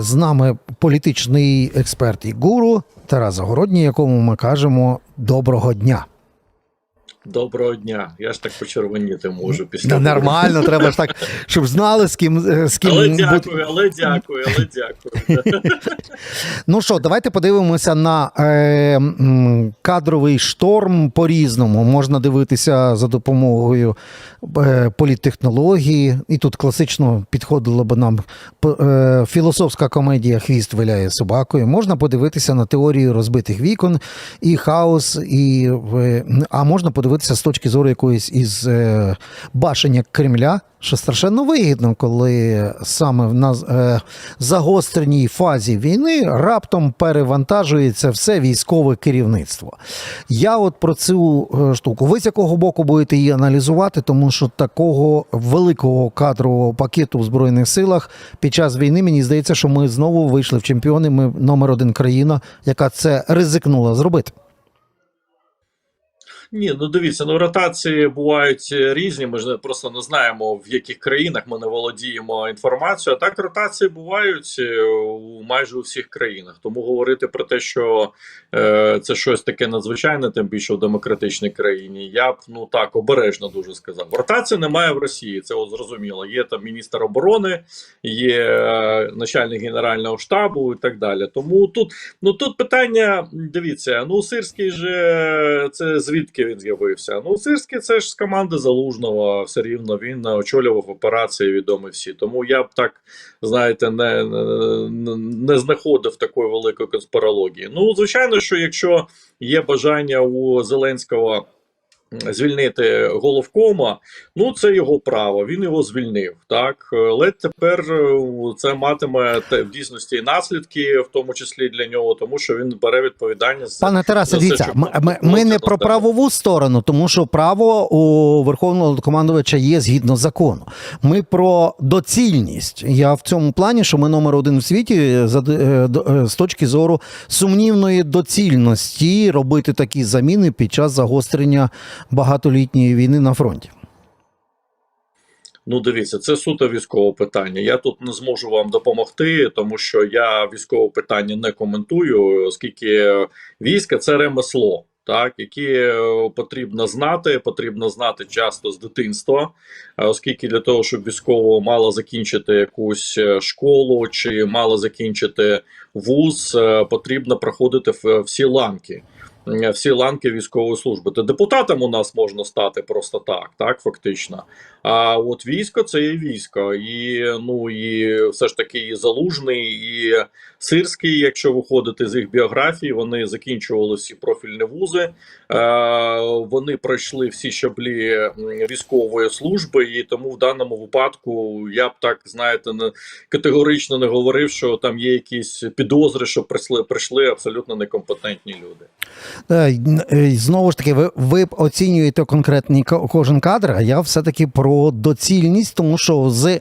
З нами політичний експерт і гуру Тарас Загородній, якому ми кажемо доброго дня. Доброго дня. Я ж так почервоніти можу після. Та нормально, треба ж так, щоб знали, з ким е, з ким Але бути. дякую, але дякую, але дякую. Ну що, давайте подивимося на е, кадровий шторм по-різному. Можна дивитися за допомогою е, політтехнології, і тут класично підходило б нам е, філософська комедія Хвіст виляє собакою. Можна подивитися на теорію розбитих вікон і хаос, і, е, а можна подивитися з точки зору якоїсь із е, башення Кремля. Що страшенно вигідно, коли саме в нас е, загостреній фазі війни раптом перевантажується все військове керівництво. Я от про цю е, штуку. Ви з якого боку будете її аналізувати, тому що такого великого кадрового пакету в Збройних силах під час війни мені здається, що ми знову вийшли в чемпіони. Ми номер один країна, яка це ризикнула зробити. Ні, ну дивіться, ну ротації бувають різні. Ми ж просто не знаємо в яких країнах ми не володіємо інформацією. А так ротації бувають е, у майже у всіх країнах. Тому говорити про те, що е, це щось таке надзвичайне, тим більше в демократичній країні. Я б ну так обережно дуже сказав. Ротації немає в Росії. Це от зрозуміло. Є там міністр оборони, є е, начальник генерального штабу і так далі. Тому тут Ну тут питання, дивіться, ну Сирський же це звідки він з'явився? Ну, Сирський це ж з команди Залужного, все рівно він очолював операції відомі всі. Тому я б так, знаєте, не, не знаходив такої великої конспірології. Ну, звичайно, що якщо є бажання у Зеленського. Звільнити головкома, ну це його право. Він його звільнив. Так але тепер е, це матиме в дійсності наслідки, в тому числі для нього, тому що він бере відповідальність. за- Пане Тарасе, дивіться, ми, ми, ми не про правову сторону, тому що право у верховного командувача є згідно закону. Ми про доцільність. Я в цьому плані, що ми номер один в світі за е, е, з точки зору сумнівної доцільності робити такі заміни під час загострення багатолітньої війни на фронті. Ну, дивіться, це суто військове питання. Я тут не зможу вам допомогти, тому що я військове питання не коментую, оскільки війська це ремесло. Так, які е, потрібно знати, потрібно знати часто з дитинства, е, оскільки для того, щоб військово мало закінчити якусь е, школу чи мало закінчити вуз, потрібно проходити всі ланки. Е, Всі ланки військової служби. Та депутатом у нас можна стати просто так, так фактично. А от військо це є військо, і ну і все ж таки і залужний, і сирський, якщо виходити з їх біографії, вони закінчували всі профільні вузи. Е, вони пройшли всі щаблі військової служби, і тому в даному випадку я б так знаєте, не категорично не говорив, що там є якісь підозри, що прийшли, прийшли абсолютно некомпетентні люди. Е, е, Знову ж таки, ви, ви оцінюєте конкретний кожен кадр, а я все-таки про доцільність, тому що з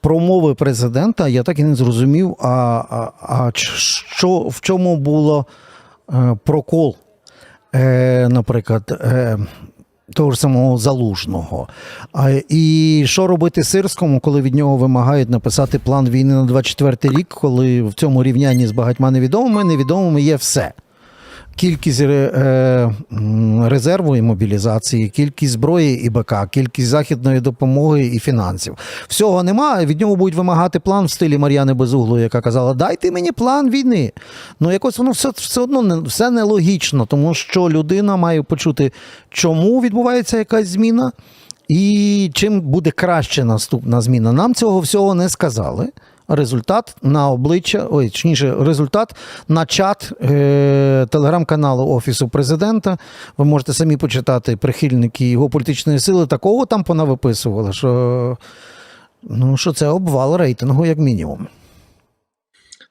промови президента я так і не зрозумів, а, а, а що, в чому було е, прокол, наприклад. Того ж самого залужного. А, і що робити сирському, коли від нього вимагають написати план війни на 24 рік, коли в цьому рівнянні з багатьма невідомими невідомими є все кількість е, резерву і мобілізації, кількість зброї і БК, кількість західної допомоги і фінансів. Всього немає. Від нього будуть вимагати план в стилі Мар'яни Безуглої, яка казала: Дайте мені план війни. Ну якось воно все, все одно не все нелогічно, тому що людина має почути, чому відбувається якась зміна. І чим буде краще наступна зміна? Нам цього всього не сказали. Результат на обличчя, ой, точніше, результат на чат е- телеграм-каналу Офісу президента. Ви можете самі почитати прихильники його політичної сили. Такого там понавиписували, що, ну, що це обвал рейтингу, як мінімум.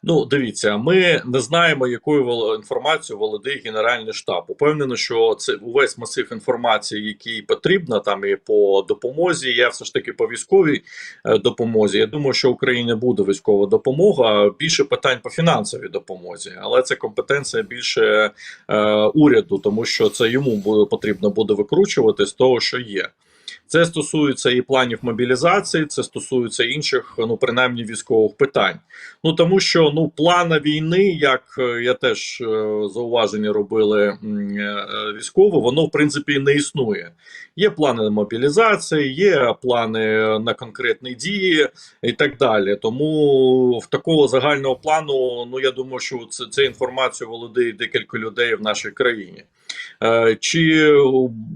Ну, дивіться, ми не знаємо, якою інформацією володіє Генеральний штаб. Упевнено, що це увесь масив інформації, який потрібна там і по допомозі. Я все ж таки по військовій е, допомозі. Я думаю, що Україні буде військова допомога. Більше питань по фінансовій допомозі, але це компетенція більше е, уряду, тому що це йому потрібно буде викручувати з того, що є. Це стосується і планів мобілізації, це стосується інших, ну принаймні військових питань. Ну тому що ну плана війни, як е, я теж е, зауваження робили е, військово, воно в принципі не існує. Є плани мобілізації, є плани на конкретні дії і так далі. Тому в такого загального плану, ну я думаю, що це, це інформацію володіє декілька людей в нашій країні. Е, Чи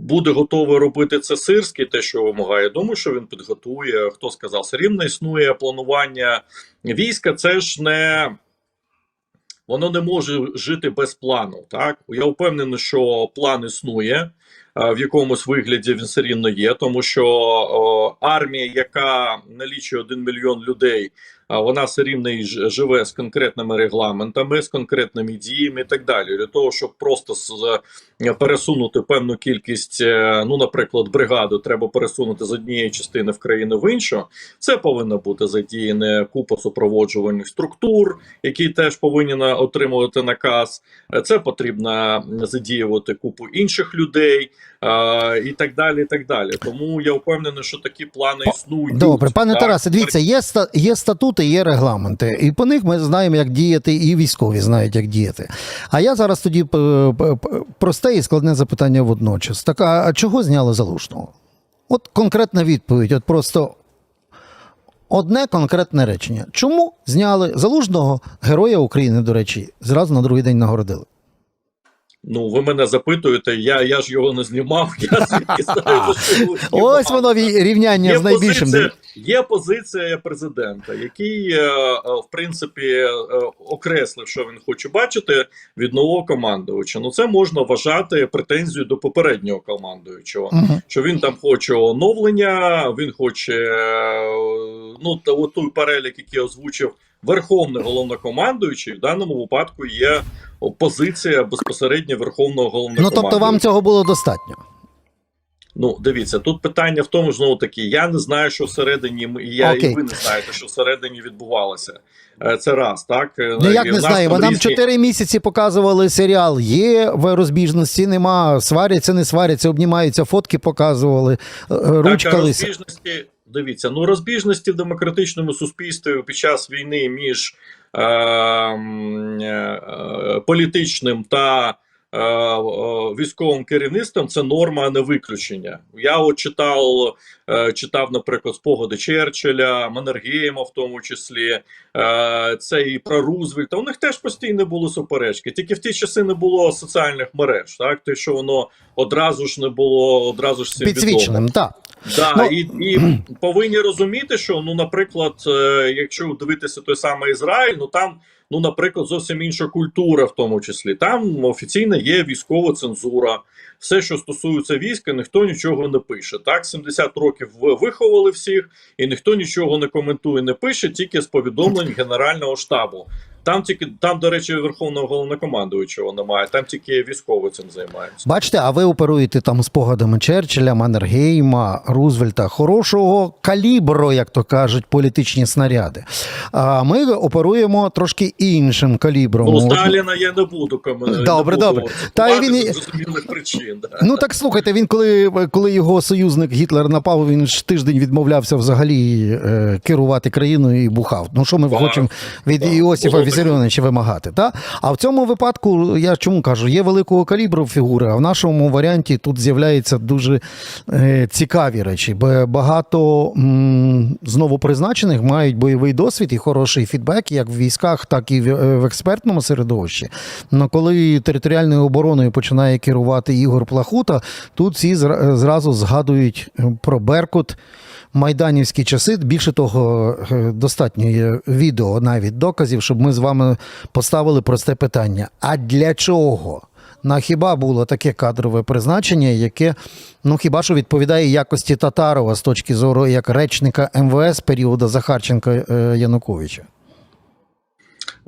буде готовий робити це Сирський, те, що вимагає? Думаю, що він підготує. Хто сказав, все рівно існує планування війська. Це ж не воно не може жити без плану. Так я впевнений, що план існує. е, В якомусь вигляді він все рівно є, тому що о, армія, яка налічує 1 мільйон людей, вона все рівно і живе з конкретними регламентами, з конкретними діями і так далі. Для того, щоб просто е, пересунути певну кількість, е, ну, наприклад, бригаду, треба пересунути з однієї частини в країну в іншу. Це повинна бути задіяна купа супроводжувальних структур, які теж повинні отримувати наказ. Е, Це потрібно задіювати купу інших людей і так далі. і так далі. Тому я впевнений, що такі плани існують. Добре, пане? Тарасе, дивіться, є, є статути, є регламенти, і по них ми знаємо, як діяти, і військові знають, як діяти. А я зараз тоді п- просте і складне запитання водночас. Так, а чого зняли залужного? От конкретна відповідь, от просто одне конкретне речення. Чому зняли залужного героя України, до речі, зразу на другий день нагородили? Ну, ви мене запитуєте, я, я ж його не знімав. Я звідки знаю, що його. Ось воно рівняння Є з найбільшим. позиція, є позиція президента, який, е, е, в принципі, е, окреслив, що він хоче бачити від нового командувача. Ну, це можна вважати претензією до попереднього командуючого. Мгм. Що він там хоче оновлення, він хоче ну той перелік, який озвучив верховний головнокомандуючий, в даному випадку є позиція безпосередньо верховного Ну тобто вам цього було достатньо. Ну, дивіться, тут питання в тому, знову таки, я не знаю, що всередині я Окей. і ви не знаєте, що всередині відбувалося. Е, Це раз, так Е, Ну як в не знаємо, нам різні- місяці показували серіал. Є в розбіжності, нема, сваряться, не сваряться, обнімаються, фотки показували, е, Так, розбіжності. Дивіться, ну розбіжності в демократичному суспільстві під час війни між е, е, е, політичним та е, е, військовим керівництвом це норма, а не виключення. Я от читав, е, читав, наприклад, спогади Черчилля, Маннергейма, в тому числі. Е, це і про Рузвельта. У них теж постійно були суперечки. Тільки в ті часи не було соціальних мереж, так те, що воно одразу ж не було, одразу ж. Підсвіченим, так. Да, Ну, і, і повинні розуміти, що ну, наприклад, е, якщо дивитися той самий Ізраїль, ну там, ну, наприклад, зовсім інша культура, в тому числі. Там офіційно є військова цензура. Все, що стосується війська, ніхто нічого не пише. Так, 70 років виховали всіх, і ніхто нічого не коментує, не пише, тільки з повідомлень Генерального штабу. Там тільки там, до речі, верховного головнокомандуючого немає, там тільки військові цим займаються. Бачите, а ви оперуєте там спогадами Черчилля, Маннергейма, Рузвельта, хорошого калібру, як то кажуть, політичні снаряди. А ми оперуємо трошки іншим калібром. Ну, Сталіна я не буду коментувати. Добре, добре. Та він причин. Да. Ну так слухайте, він коли, коли його союзник Гітлер напав, він ж тиждень відмовлявся взагалі е, керувати країною і бухав. Ну що ми хочемо від так. Було вимагати? Та? А в цьому випадку, я чому кажу, є великого калібру фігури, а в нашому варіанті тут з'являються дуже е, цікаві речі. Бо багато м, знову призначених мають бойовий досвід і хороший фідбек, як в військах, так і в, е, в експертному середовищі. Но коли територіальною обороною починає керувати Ігор Плахута, тут всі зразу згадують е, про Беркут. Майданівські часи, більше того, достатньо є відео, навіть доказів, щоб ми з вами поставили просте питання: а для чого? На хіба було таке кадрове призначення, яке ну хіба що відповідає якості Татарова з точки зору як речника МВС періоду Захарченка е, Януковича?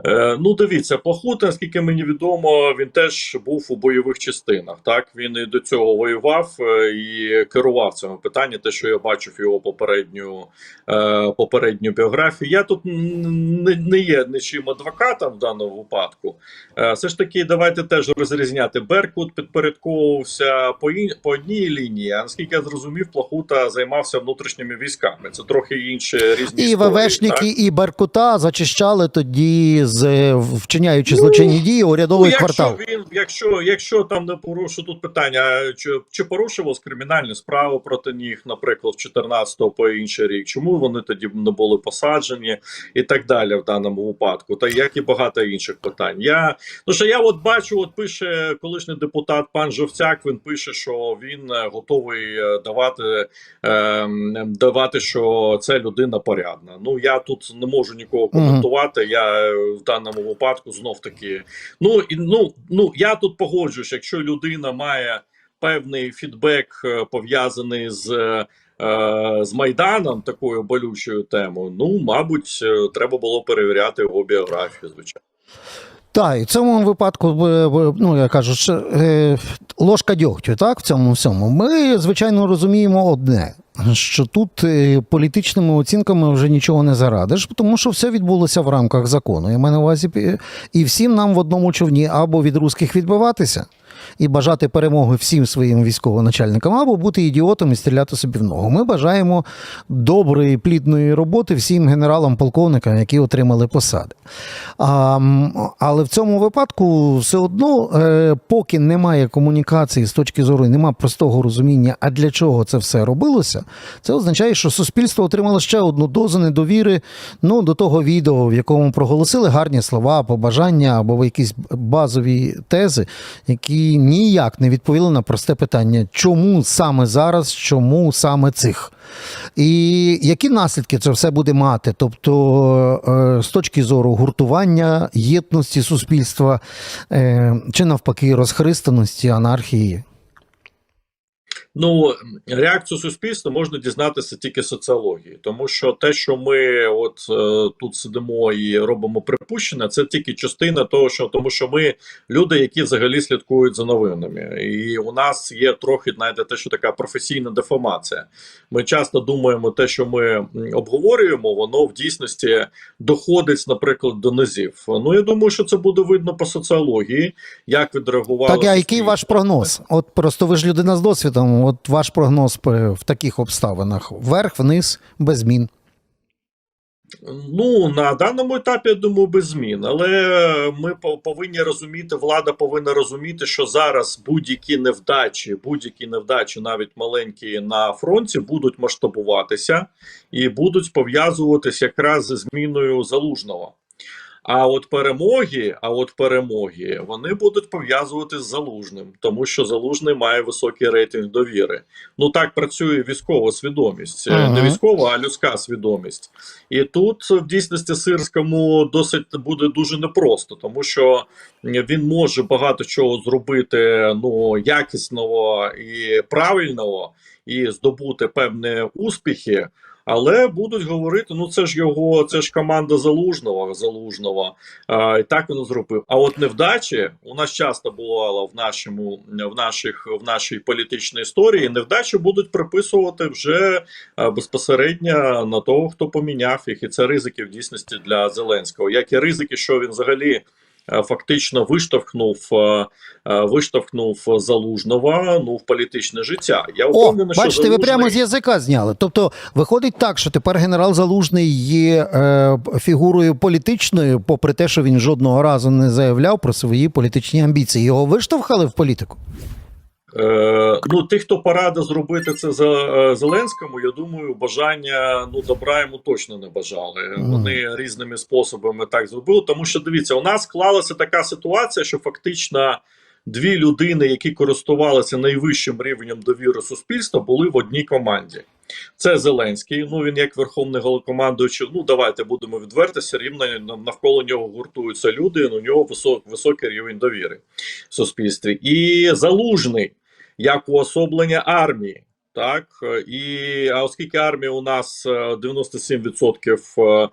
Е, ну, дивіться, Плахут, наскільки мені відомо, він теж був у бойових частинах. Так він і до цього воював е, і керував цими питаннями. Те, що я бачив його попередню е, попередню біографію. Я тут не, не є нічим адвокатом в даному випадку. Все ж таки, давайте теж розрізняти. Беркут підпорядковувався по ін, по одній лінії. А наскільки я зрозумів, Плахута займався внутрішніми військами. Це трохи інші різні І історії, ВВшники, так? і Беркута зачищали тоді, з е, вчиняючи злочинні дії, урядовий ну, якщо квартал. Він, якщо, якщо там не порушив тут питання, чи, чи порушував кримінальні справи проти них, наприклад, в 14-го по інший рік, чому вони тоді не були посаджені і так далі в даному випадку, та як і багато інших питань. Я ну що я от бачу, от пише колишній депутат пан Жовцяк. Він пише, що він е, готовий давати, е, давати, що це людина порядна. Ну я тут не можу нікого коментувати. Я е, в даному випадку знов таки. Ну і ну, ну я тут погоджуюсь, якщо людина має певний фідбек е, пов'язаний з. е, е, З Майданом такою болючою темою, ну мабуть, треба було перевіряти його біографію, звичайно. Так, і в цьому випадку, ну я кажу, ложка дьогтю, так, в цьому всьому. Ми, звичайно, розуміємо одне. Що тут е, політичними оцінками вже нічого не зарадиш, тому що все відбулося в рамках закону. Я маю на увазі, і всім нам в одному човні або від русських відбиватися і бажати перемоги всім своїм військовоначальникам, або бути ідіотом і стріляти собі в ногу. Ми бажаємо доброї, плідної роботи всім генералам, полковникам, які отримали посади. А, але в цьому випадку все одно, е, поки немає комунікації з точки зору, немає простого розуміння, а для чого це все робилося, це означає, що суспільство отримало ще одну дозу недовіри ну, до того відео, в якому проголосили гарні слова, побажання або якісь базові тези, які ніяк не відповіли на просте питання, чому саме зараз, чому саме цих. І які наслідки це все буде мати? Тобто, е, з точки зору гуртування, єдності суспільства, е, чи навпаки, розхристаності, анархії? Ну, реакцію суспільства можна дізнатися тільки соціології, тому що те, що ми от е, тут сидимо і робимо припущення, це тільки частина того, що тому, що ми люди, які взагалі слідкують за новинами, і у нас є трохи знаєте, те, що така професійна деформація. Ми часто думаємо, те, що ми обговорюємо, воно в дійсності доходить, наприклад, до низів. Ну я думаю, що це буде видно по соціології, як відреагували Так, а який ваш прогноз? От просто ви ж людина з досвідом. От ваш прогноз в таких обставинах: вверх, вниз, без змін. Ну на даному етапі я думаю без змін, але ми повинні розуміти, влада повинна розуміти, що зараз будь-які невдачі, будь-які невдачі, навіть маленькі на фронті, будуть масштабуватися і будуть пов'язуватися якраз зі зміною залужного. А от перемоги, а от перемоги вони будуть пов'язувати з залужним, тому що залужний має високий рейтинг довіри. Ну так працює військова свідомість, Е, не військова, а людська свідомість. І тут в дійсності сирському досить буде дуже непросто, тому що він може багато чого зробити ну якісного і правильного, і здобути певні успіхи. Але будуть говорити: ну це ж його, це ж команда залужного залужного. А, і так він зробив. А от невдачі у нас часто бувало в нашому в наших в нашій політичній історії. Невдачі будуть приписувати вже безпосередньо на того, хто поміняв їх, і це ризики в дійсності для Зеленського. Як і ризики, що він взагалі. Е, Фактично виштовхнув е, е, виштовхнув залужного ну в політичне життя. Я О, впевнений, що бачите, ви прямо з язика зняли. Тобто, виходить так, що тепер генерал Залужний є е, фігурою політичною, попри те, що він жодного разу не заявляв про свої політичні амбіції. Його виштовхали в політику. Е, ну, тих, хто порадив зробити це за е, Зеленському, я думаю, бажання ну добра йому точно не бажали. Мгм. Вони різними способами так зробили. Тому що дивіться, у нас склалася така ситуація, що фактично дві людини, які користувалися найвищим рівнем довіри суспільства, були в одній команді. Це Зеленський. Ну він як верховний головнокомандуючий, Ну давайте будемо відверти, все рівно навколо нього гуртуються люди. У нього висок, високий рівень довіри в суспільстві. І залужний як уособлення армії. Так, і а оскільки армія у нас е, 97% е,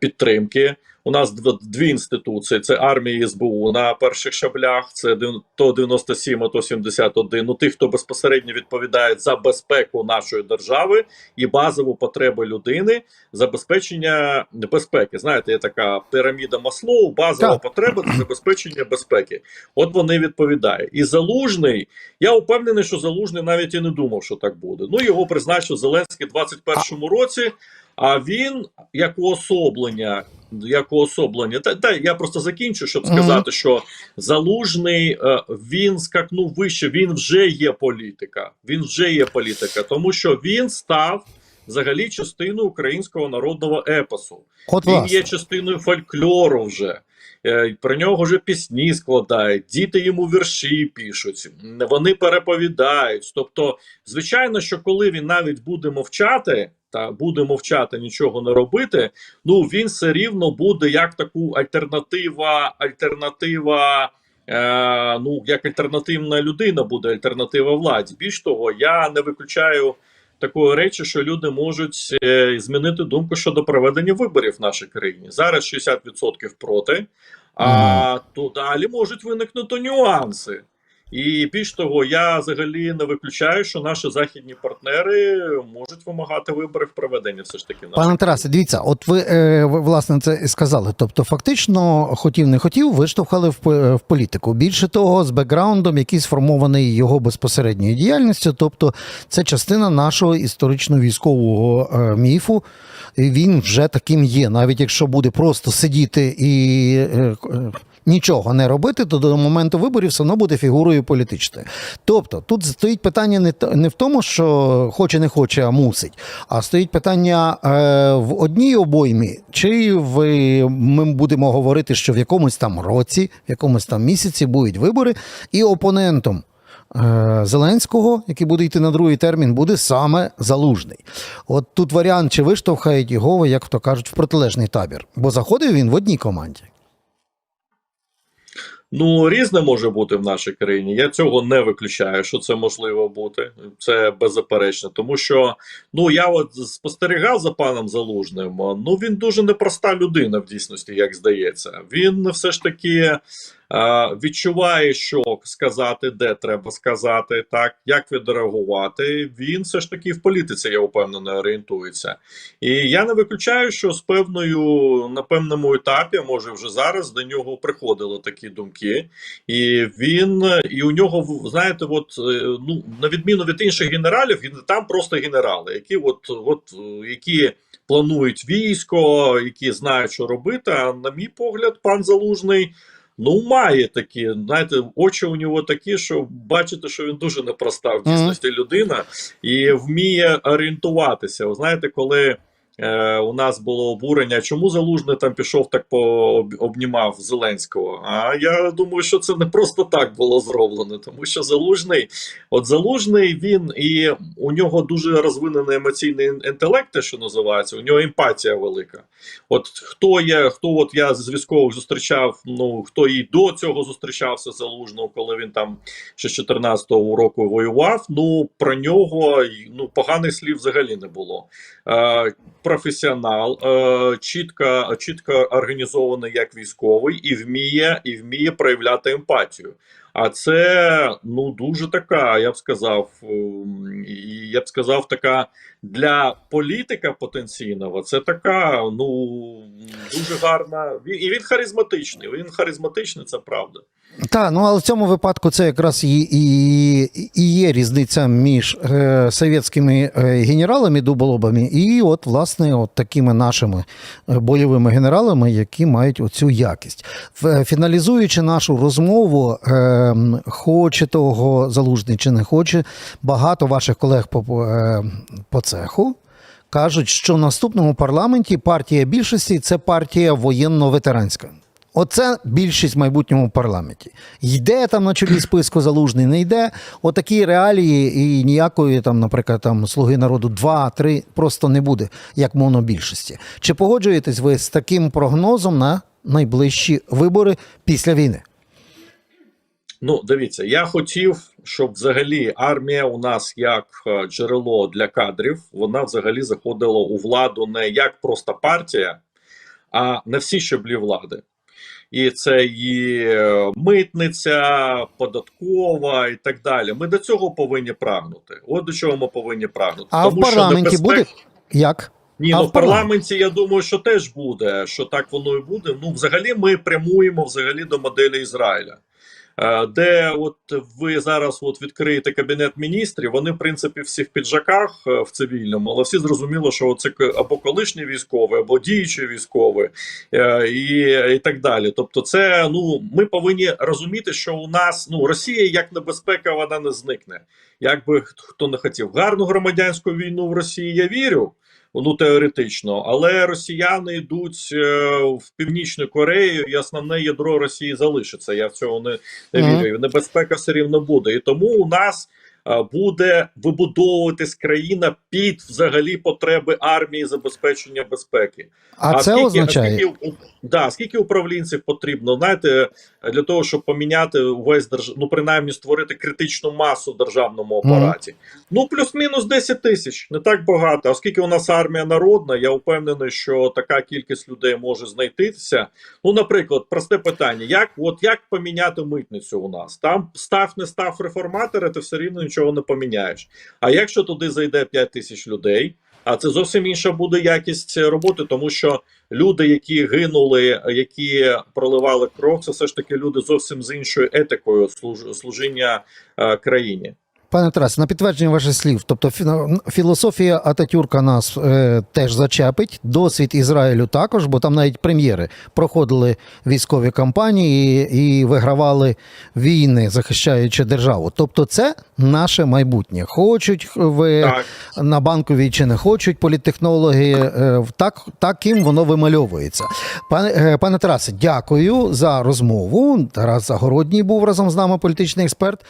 підтримки. У нас дв- дві інституції: це армія і СБУ на перших шаблях. Це то 97, а то 71. Ну тих, хто безпосередньо відповідає за безпеку нашої держави і базову потребу людини, забезпечення безпеки. Знаєте, є така піраміда Маслоу, базова Так. потреба це забезпечення безпеки. От вони відповідають. І залужний. Я впевнений, що залужний навіть і не думав, що так буде. Ну його призначив Зеленський в 21-му році. А він як уособлення, як уособлення, та, та я просто закінчу, щоб сказати, що залужний е, він скакнув вище. Він вже є політика. Він вже є політика, тому що він став взагалі частиною українського народного епосу. От Він власне. є частиною фольклору вже. Е, Про нього вже пісні складають, діти йому вірші пишуть, вони переповідають. Тобто, звичайно, що коли він навіть буде мовчати, та буде мовчати, нічого не робити, ну він все рівно буде як таку альтернатива, альтернатива. Е, ну, як альтернативна людина буде альтернатива владі. Більш того, я не виключаю такої речі, що люди можуть е, змінити думку щодо проведення виборів в нашій країні. Зараз 60% проти, а то далі можуть виникнути нюанси. І більш того, я взагалі не виключаю, що наші західні партнери можуть вимагати виборів проведення все ж таки в Пане Тарасе, дивіться, от ви, е, власне це і сказали. Тобто, фактично, хотів не хотів, виштовхали в, в політику. Більше того, з бекграундом, який сформований його безпосередньою діяльністю. Тобто, це частина нашого історично-військового е, міфу. Він вже таким є. Навіть якщо буде просто сидіти і. Нічого не робити, то до моменту виборів все одно буде фігурою політичною. Тобто тут стоїть питання не, не в тому, що хоче, не хоче, а мусить, а стоїть питання е, в одній обоймі, чи в, ми будемо говорити, що в якомусь там році, в якомусь там місяці будуть вибори, і опонентом е, Зеленського, який буде йти на другий термін, буде саме залужний. От тут варіант, чи виштовхають його, як то кажуть, в протилежний табір, бо заходив він в одній команді. Ну, різне може бути в нашій країні. Я цього не виключаю, що це можливо бути. Це беззаперечно. Тому що ну я от спостерігав за паном Залужним. Ну він дуже непроста людина в дійсності, як здається. Він все ж таки відчуває, що сказати, де треба сказати, так як відреагувати. Він все ж таки в політиці, я впевнений, орієнтується. І я не виключаю, що з певною на певному етапі, може вже зараз, до нього приходили такі думки, і він і у нього знаєте, от е, ну на відміну від інших генералів, там просто генерали, які от, от е, які планують військо, які знають, що робити. А на мій погляд, пан Залужний. Ну, має такі, знаєте, очі у нього такі, що бачите, що він дуже непроста в дійсності людина і вміє орієнтуватися. Ви знаєте, коли е, у нас було обурення, чому залужний там пішов так по об- обнімав Зеленського? А я думаю, що це не просто так було зроблено, тому що залужний, от залужний він і у нього дуже розвинений емоційний інтелект, те, що називається, у нього емпатія велика. От хто є, хто от я з військових зустрічав, ну хто і до цього зустрічався залужного, коли він там ще з 14-го року воював. Ну про нього ну поганих слів взагалі не було. Е, професіонал, е, чітко, чітко організований як військовий, і вміє, і вміє проявляти емпатію. А це ну дуже така, я б сказав, ем, я б сказав, така для політика потенційного. Це така, ну дуже гарна. І він харизматичний. Він харизматичний, це правда. Так, ну але в цьому випадку це якраз і, і, і є різниця між е, совєтськими е, генералами дуболобами і от, власне, от такими нашими е, бойовими генералами, які мають оцю якість. В- Фіналізуючи нашу розмову, е, хоче того залужний чи не хоче, багато ваших колег по, е, по цеху. Кажуть, що в наступному парламенті партія більшості це партія воєнно-ветеранська. Оце більшість в майбутньому парламенті. Йде там на чолі списку залужний, не йде. Отакі реалії і ніякої там, наприклад, там слуги народу 2-3 просто не буде, як монобільшості. Чи погоджуєтесь ви з таким прогнозом на найближчі вибори після війни? Ну, дивіться, я хотів, щоб взагалі армія у нас як е, джерело для кадрів, вона взагалі заходила у владу не як просто партія, а на всі щаблі влади. І це і е, митниця, податкова і так далі. Ми до цього повинні прагнути. От до чого ми повинні прагнути. А в парламенті небезпек- буде як? ні, А ну в в парламенті я думаю, що теж буде, що так воно і буде. Ну, взагалі, ми прямуємо взагалі до моделі Ізраїля. Е, Де от ви зараз от відкриєте кабінет міністрів, вони в принципі всі в піджаках е, в цивільному, але всі зрозуміло, що це або колишні військові, або діючі військові, е, і, і так далі. Тобто, це ну ми повинні розуміти, що у нас ну Росія як небезпека, вона не зникне. Як би хто не хотів гарну громадянську війну в Росії, я вірю ну теоретично, але росіяни йдуть е, в північну Корею, і основне ядро Росії залишиться. Я в цього не, не вірю. Небезпека все рівно буде. І тому у нас буде вибудовуватись країна під взагалі потреби армії забезпечення безпеки. А, це скільки, означає. Скільки, да, скільки управлінців потрібно, знаєте, для того, щоб поміняти увесь держ... ну принаймні створити критичну масу в державному апараті. Ну, плюс-мінус 10 тисяч, не так багато. Оскільки у нас армія народна, я впевнений, що така кількість людей може знайтися. Ну, наприклад, просте питання: як от як поміняти митницю у нас? Там став не став реформатори, ти все рівно нічого не поміняєш. А якщо туди зайде 5 тисяч людей? А це зовсім інша буде якість роботи, тому що люди, які гинули, які проливали кров, це все ж таки люди зовсім з іншою етикою служ- служіння е, країні. Пане Тарасе, на підтвердження ваших слів, тобто фі- філософія Ататюрка нас е, теж зачепить, досвід Ізраїлю також, бо там навіть прем'єри проходили військові кампанії і, і вигравали війни, захищаючи державу. Тобто, це наше майбутнє. Хочуть ви Так. на банковій чи не хочуть політтехнологи, е, так, таким воно вимальовується. Пане, е, пане Тарасе, дякую за розмову. Тарас Загородній був разом з нами політичний експерт.